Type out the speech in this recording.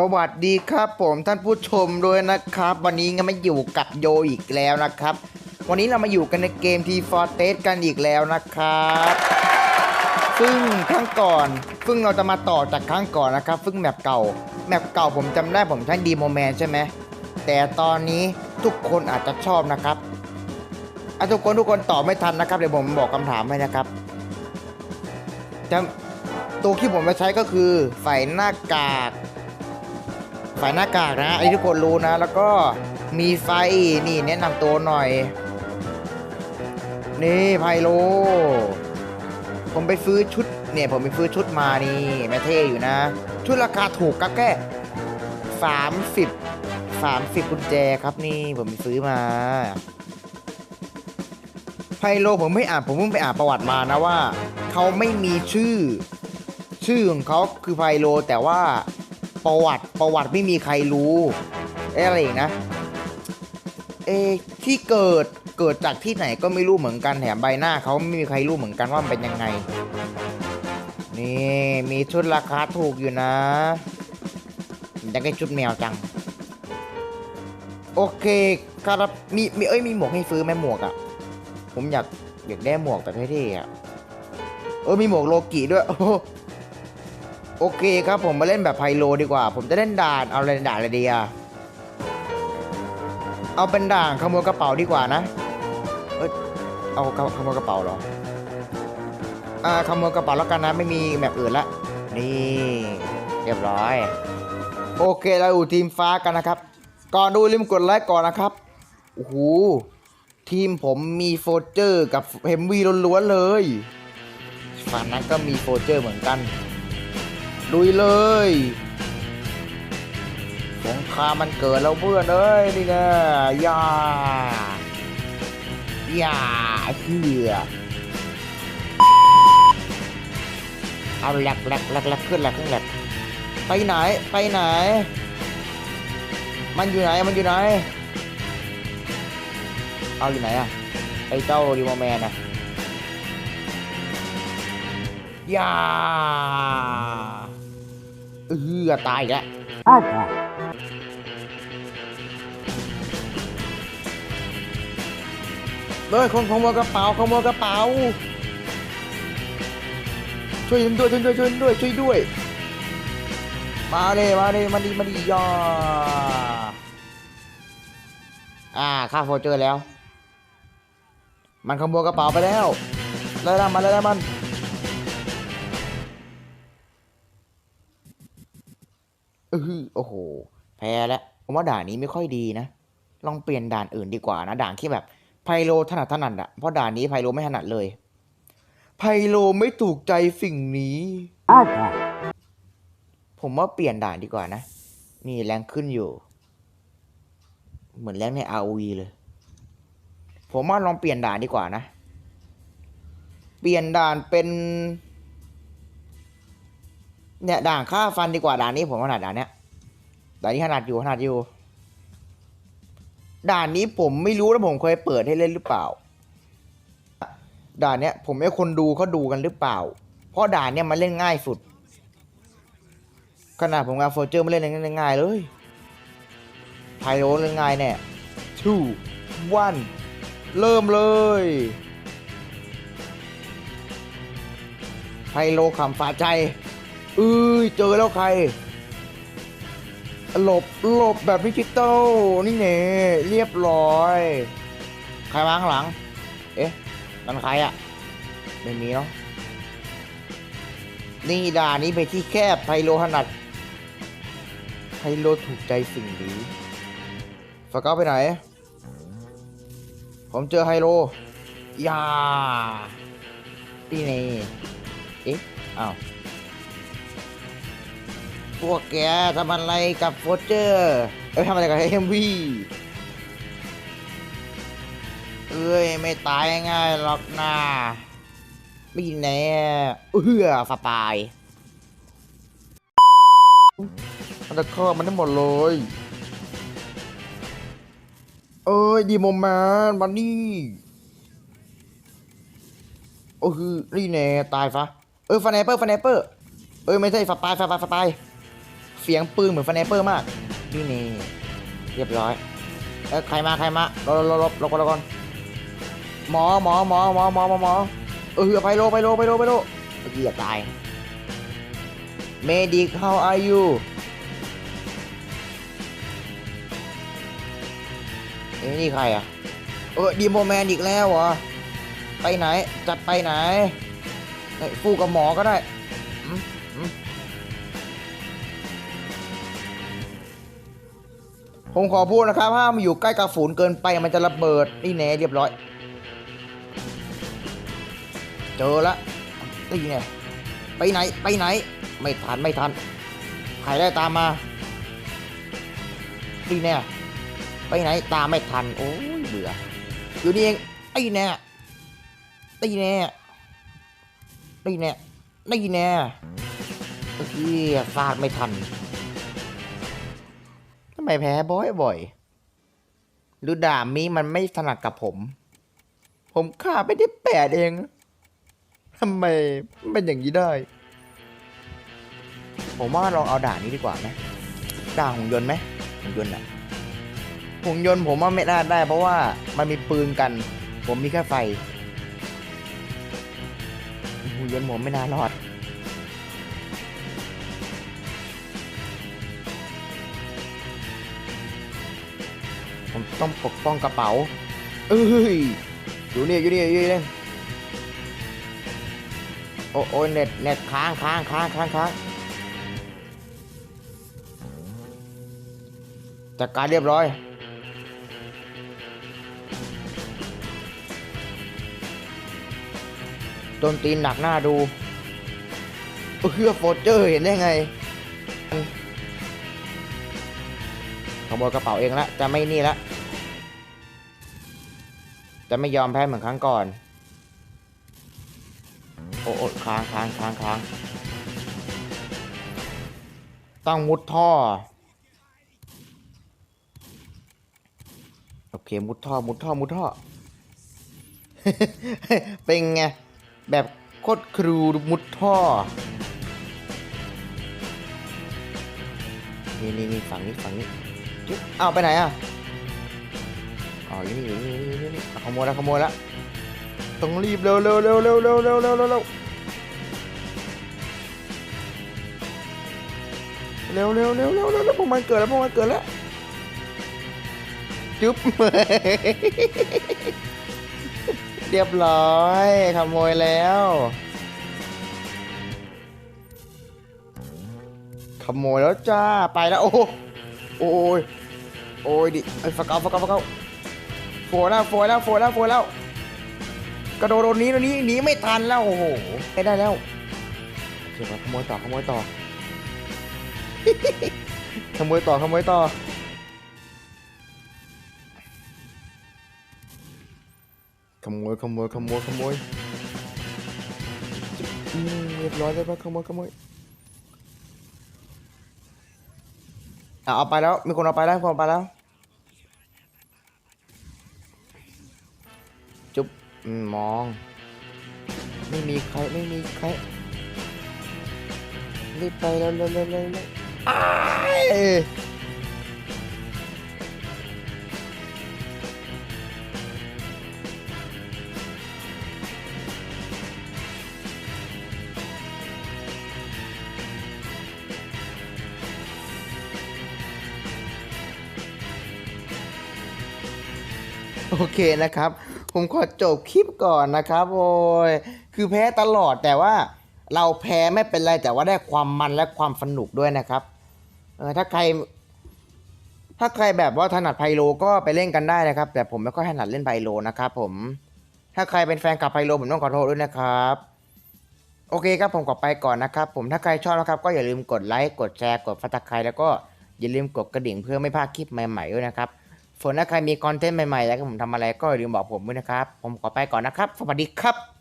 สวัสดีครับผมท่านผู้ชมด้วยนะครับ วันนี้ก็มาอยู่กับโยอีกแล้วนะครับ วันนี้เรามาอยู่กันในเกมทีฟอร์เตสกันอีกแล้วนะครับ ซึ่งครั้งก่อนซึ่งเราจะมาต่อจากครั้งก่อนนะครับ ซึ่งแมปเก่าแมปเก่าผมจำได้ผมใช้ดีโมแมนใช่ไหมแต่ตอนนี้ทุกคนอาจจะชอบนะครับอะทุกคนทุกคนตอบไม่ทันนะครับเดี๋ยวผมบอกคำถามให้นะครับจะตัวที่ผมมาใช้ก็คือใส่หน้ากาก ใส่หน้ากากนะอันนี้ทุกคนรู้นะ แล้วก็มีไฟนี่แนะนำตัวหน่อย นี่ไพโล ผมไปซื้อชุดเนี่ยผมไปซื้อชุดมานี่แม่เท่อยู่นะ ชุดราคาถูกก็แค่สามสิบสามสิบกุญแจครับนี่ผมไปซื้อมาไพโลผมไม่อ่านผมเพิ่งไปอ่านประวัติมานะว่า เขาไม่มีชื่อ ชื่อของเขาคือไพโลแต่ว่า ประวัติประวัติไม่มีใครรู้เอ๊ะอะไรอีกนะเอะที่เกิดเกิดจากที่ไหนก็ไม่รู้เหมือนกันแถมใบหน้าเขาไม่มีใครรู้เหมือนกันว่ามันเป็นยังไง นี่มีชุดราคาถูกอยู่นะอยากได้ชุดแมวจัง โอเคครับมีมีเอ้ยมีหมวกให้ซื้อไหมหมวกอะ่ะ ผมอยากอยากได้หมวกแบบเท่ๆอะ่ะเออมีหมวกโลกิด้วยโอ้ โอเคครับผมมาเล่นแบบไพโลดีกว่า ผมจะเล่นด่านเอาอะไรด่านอะไรดีอะเอาเป็นด่านขโมยกระเป๋าดีกว่านะ เอยเอาขโมยกระเป๋าหรออ่าขโมยกระเป๋าแล้วกันนะไม่มีแบบอื่นละนี่เรียบร้อย โอเคเราอยู่ทีมฟ้ากันนะครับ ก่อนดูลืมกดไลค์ก่อนนะครับโอ้โหทีมผมมีโฟเจอร์กับเฮมวีล้วนๆเลยฝั่งนั้นก็มีโฟเจอร์เหมือนกัน ลุยเลยสงครามมันเกิดแล้วเพื่อนเอ้ยนี่ไงย่าย่าเฮียเอาแหลกแหลกแหลกแหลกขึ้นแหลกขึ้นแหลกไปไหนไปไหน มันอยู่ไหนมันอยู่ไหน เอาอยู่ไหนอะไอ้เจ้ารีโมแมนอะยา เออตายอีกแล้วเลยคนขโมยกระเป๋าขโมยกระเป๋า ช่วยด้วยช่วยด้วยช่วยด้วยช่วยด้วย มาเลยมาเลยมาดีมาดีย่าอ่าข้าโฟเจอแล้ว มันขโมยกระเป๋าไปแล้วไล่ละมันไล่ละมัน ออโอ้โห แพ้แล้วผมว่าด่านนี้ไม่ค่อยดีนะ ลองเปลี่ยนด่านอื่นดีกว่านะ ด่านที่แบบไพโลถนัดถนัดอะเพราะด่านนี้ไพโลไม่ถนัดเลย ไพโลไม่ถูกใจสิ่งนี้ผมว่าเปลี่ยนด่านดีกว่านะ นี่แรงขึ้นอยู่ เหมือนแรงใน ROV เลย ผมว่าลองเปลี่ยนด่านดีกว่านะ เปลี่ยนด่านเป็น เนี่ยด่านฆ่าฟันดีกว่าด่านนี้ผมถนัดด่านเนี้ยด่านนี้ถนัดอยู่ถนัดอยู่ ด่านนี้ผมไม่รู้แล้วผมเคยเปิดให้เล่นหรือเปล่า ด่านเนี้ยผมให้คนดูเขาดูกันหรือเปล่า เพราะด่านเนี้ยมันเล่นง่ายสุด ขนาดผมกับโฟเจอร์ไม่เล่นยังเล่นง่ายเลยไพโรเล่นง่ายแน่ two one เริ่มเลยไพโลขำฝาใจ เอ้ยเจอแล้วใคร หลบหลบแบบดิจิตอลนี่เน่เรียบร้อย ใครมาข้างหลัง เอ๊ะนั่นใครอะไม่มีเนาะนี่ด่านี้ไปที่แคบไพโลถนัดไพโลถูกใจสิ่งนี้ฟาก้าไปไหน ผมเจอไฮโลยาที่นี่เอ๊ะอ้าว พวกแกทำอะไรกับโฟเจอร์เอ้ยทำอะไรกับเอ็มวีเอ้ยไม่ตายง่ายหรอกนะไม่แน่เอื้อสปายมันจะฆ่ามันได้หมดเลย เอ้ยดีโมแมนมันนี่โอ้คือนี่แน่ตายฟะเออฟาเนเปอร์ฟาเนเปอร์เอ้ยไม่ใช่สปายสปายสปาย เสียงปืนเหมือนฟนเปอร์มากนี่นี่เรียบร้อยเอ้ยใครมาใครมาลบลบลบลบก่อนลก่อนหมอหมอหมอหมอหมอหมอหมอเออไปโลไปโลไปโลไปโลเมื่อกี้อยากตาย Medic how are you เอ้ยนี่ใครอะ เออดีโมแมนอีกแล้วเหรอ ไปไหน จัดไปไหนเอ้ยฟูกับหมอก็ได้ ผมขอพูดนะครับห้ามอยู่ใกล้กับฝูนเกินไปมันจะระเบิดนี่แน่เรียบร้อย เจอละนี่ไงไปไหนไปไหน ไม่ทันไม่ทันใครได้ตามมานี่แน่ไปไหนตามไม่ทัน โอ้ยเบื่ออยู่นี่เองไอ้แน่ตีแน่ตีแน่ตีแน่เมื่อกี้ฟาดไม่ทัน ไมแพ้บ่อยบ่อยๆหรือดาบนี้มันไม่ถนัดกับผม ผมฆ่าไปได้แปดเองทำไมเป็นอย่างนี้ได้ ผมว่าลองเอาด่านนี้ดีกว่าไหมด่าหุ่นยนต์ไหมหุ่นยนต์อะหุ่นยนต์ผมว่าไม่น่าได้ เพราะว่ามันมีปืนกัน ผมมีแค่ไฟหุ่นยนต์ผมไม่น่ารอด ผมต้องปกป้องกระเป๋า เอ้ย อยู่นี่อยู่นี่อยู่นี่โอ้โอ้ยเน็ตเน็ตค้างค้างค้างค้างค้างจัดการเรียบร้อย โดนตีนหนักหน้าดูเพื่อโฟเจอร์เห็นได้ไง ขโมยกระเป๋าเองละจะไม่นี่ละจะไม่ยอมแพ้เหมือนครั้งก่อน โอ้โอ้ค้างค้างค้างค้างต้องมุดท่อ โอเค มุดท่อ มุดท่อ มุดท่อ เป็นไง แบบโคตรครูมุดท่อ นี่นี่นี่ฝั่งนี้ฝั่งนี้ อ้าวไปไหนอะอ๋ออยู่นี่อยู่นี่อยู่นี่อยู่นี่อะขโมยแล้วขโมยแล้วต้องรีบเร็วเร็วเร็วเร็วเร็วเร็วเร็วเร็วเร็วเร็วเร็วเร็วเร็วเร็วเร็วพวกมันเกิดแล้วพวกมันเกิดแล้วจุ๊บเรียบร้อยขโมยแล้วขโมยแล้วจ้าไปแล้วโอ้ โอ้ยโอ้ยดิไอ้ฟักเอาฟักเอาฟักเอาโฟแล้วโฟแล้วโฟแล้วโฟแล้ว กระโดดโดนนี้โดนนี้หนีไม่ทันแล้วโอ้โหไม่ได้แล้วเดี๋ยวขโมยต่อขโมยต่อขโมยต่อขโมยต่อขโมยขโมยขโมยขโมยอืมเรียบร้อยเลยปะขโมยขโมย อะเอาไปแล้วมีคนเอาไปแล้วคนเอาไปแล้ว จุ๊บอืมมอง ไม่มีใครไม่มีใครรีบไปแล้วเร็วเร็วเร็วเร็ว โอเคนะครับ ผมขอจบคลิปก่อนนะครับโอ้ยคือแพ้ตลอดแต่ว่าเราแพ้ไม่เป็นไรแต่ว่าได้ความมันและความสนุกด้วยนะครับเออถ้าใคร ถ้าใครแบบว่าถนัดไพโลก็ไปเล่นกันได้นะครับ แต่ผมไม่ค่อยถนัดเล่นไพโลนะครับผม ถ้าใครเป็นแฟนกับไพโลผมต้องขอโทษด้วยนะครับ โอเคครับผมขอไปก่อนนะครับ ผมถ้าใครชอบนะครับ ก็อย่าลืมกดไลค์กดแชร์กดฟัตตะไคร้แล้วก็อย่าลืมกดกระดิ่งเพื่อไม่พลาดคลิปใหม่ๆด้วยนะครับ ส่วนถ้าใครมีคอนเทนต์ใหม่ๆแล้วผมทำอะไรก็อย่าลืมบอกผมด้วยนะครับ ผมขอไปก่อนนะครับ สวัสดีครับ